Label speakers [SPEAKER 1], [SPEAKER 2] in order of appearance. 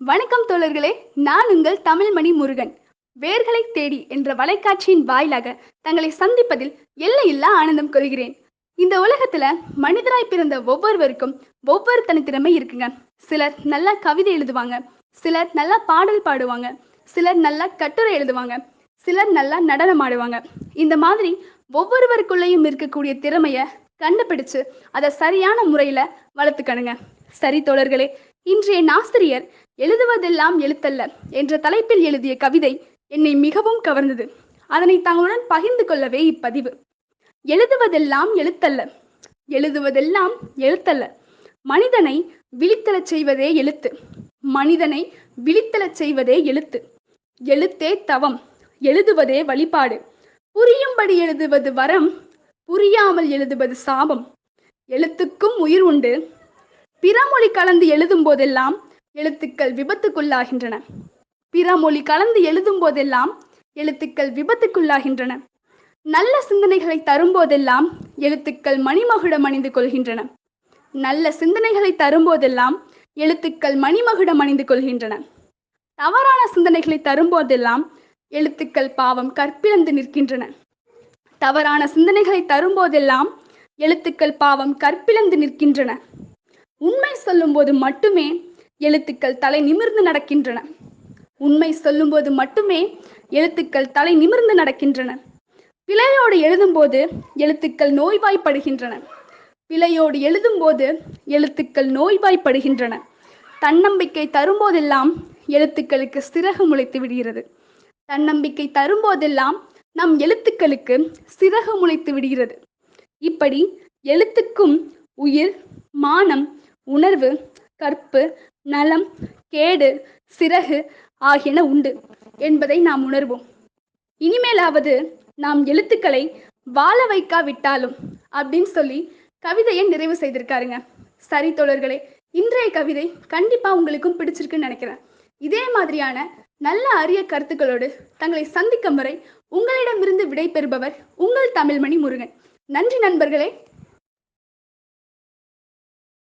[SPEAKER 1] வணக்கம் தோழர்களே நான் உங்கள் தமிழ்மணி முருகன். வேர்களை தேடி என்ற வலைக்காட்சியின் வாயிலாக தங்களை சந்திப்பதில் எல்லையில்லா ஆனந்தம் கொள்கிறேன். இந்த உலகத்துல மனிதராய் பிறந்த ஒவ்வொருவருக்கும் ஒவ்வொரு தனித்திறமை இருக்குங்க. சிலர் நல்லா கவிதை எழுதுவாங்க சிலர் நல்லா பாடல் பாடுவாங்க சிலர் நல்லா கட்டுரை எழுதுவாங்க சிலர் நல்லா நடனம் ஆடுவாங்க. இந்த மாதிரி ஒவ்வொருவருக்குள்ளேயும் இருக்கக்கூடிய திறமைய கண்டுபிடிச்சு அதை சரியான முறையில வளர்த்துக்கணுங்க. சரி தோழர்களே இன்றைய நாஸ்திரியர் எழுதுவதெல்லாம் எழுத்தல்ல என்ற தலைப்பில் எழுதிய கவிதை என்னை மிகவும் கவர்ந்தது. அதனை தங்களுடன் பகிர்ந்து கொள்ளவே இப்பதிவு. எழுதுவதெல்லாம் எழுத்தல்ல. எழுதுவதெல்லாம் எழுத்தல்ல. மனிதனை விழித்தலச் செய்வதே எழுத்து. மனிதனை விழித்தலச் செய்வதே எழுத்து. எழுத்தே தவம். எழுதுவதே வழிபாடு. புரியும்படி எழுதுவது வரம். புரியாமல் எழுதுவது சாபம். எழுத்துக்கும் உயிர் உண்டு. பிறமொழி கலந்து எழுதும் போதெல்லாம் எழுத்துக்கள் விபத்துக்குள்ளாகின்றன. பிறமொழி கலந்து எழுதும் போதெல்லாம் எழுத்துக்கள் விபத்துக்குள்ளாகின்றன. நல்ல சிந்தனைகளை தரும்போதெல்லாம் எழுத்துக்கள் மணிமகுடம் அணிந்து கொள்கின்றன. நல்ல சிந்தனைகளை தரும்போதெல்லாம் எழுத்துக்கள் மணிமகுடம் அணிந்து கொள்கின்றன. தவறான சிந்தனைகளை தரும்போதெல்லாம் எழுத்துக்கள் பாவம் கற்பிழந்து நிற்கின்றன. தவறான சிந்தனைகளை தரும்போதெல்லாம் எழுத்துக்கள் பாவம் கற்பிழந்து நிற்கின்றன. உண்மை சொல்லும்போது மட்டுமே எழுத்துக்கள் தலை நிமிர்ந்து நடக்கின்றன. உண்மை சொல்லும்போது மட்டுமே எழுத்துக்கள் தலை நிமிர்ந்து நடக்கின்றன. பிழையோடு எழுதும்போது எழுத்துக்கள் நோய்வாய்ப்படுகின்றன. பிழையோடு எழுதும்போது எழுத்துக்கள் நோய்வாய்ப்படுகின்றன. தன்னம்பிக்கை தரும்போதெல்லாம் எழுத்துக்களுக்கு சிறகு முளைத்து விடுகிறது. தன்னம்பிக்கை தரும்போதெல்லாம் நம் எழுத்துக்களுக்கு சிறகு முளைத்து விடுகிறது. இப்படி எழுத்துக்கும் உயிர் மானம் உணர்வு கற்பு நலம் கேடு சிறகு ஆகியன உண்டு என்பதை நாம் உணர்வோம். இனிமேலாவது நாம் எழுத்துக்களை வாழ வைக்காவிட்டாலும் அப்படின்னு சொல்லி கவிதையை நிறைவு செய்திருக்காருங்க. சரி தோழர்களே இன்றைய கவிதை கண்டிப்பா உங்களுக்கும் பிடிச்சிருக்குன்னு நினைக்கிறேன். இதே மாதிரியான நல்ல அரிய கருத்துக்களோடு தங்களை சந்திக்கும் வரை உங்களிடமிருந்து விடை பெறுபவர் உங்கள் தமிழ்மணி முருகன். நன்றி நண்பர்களே.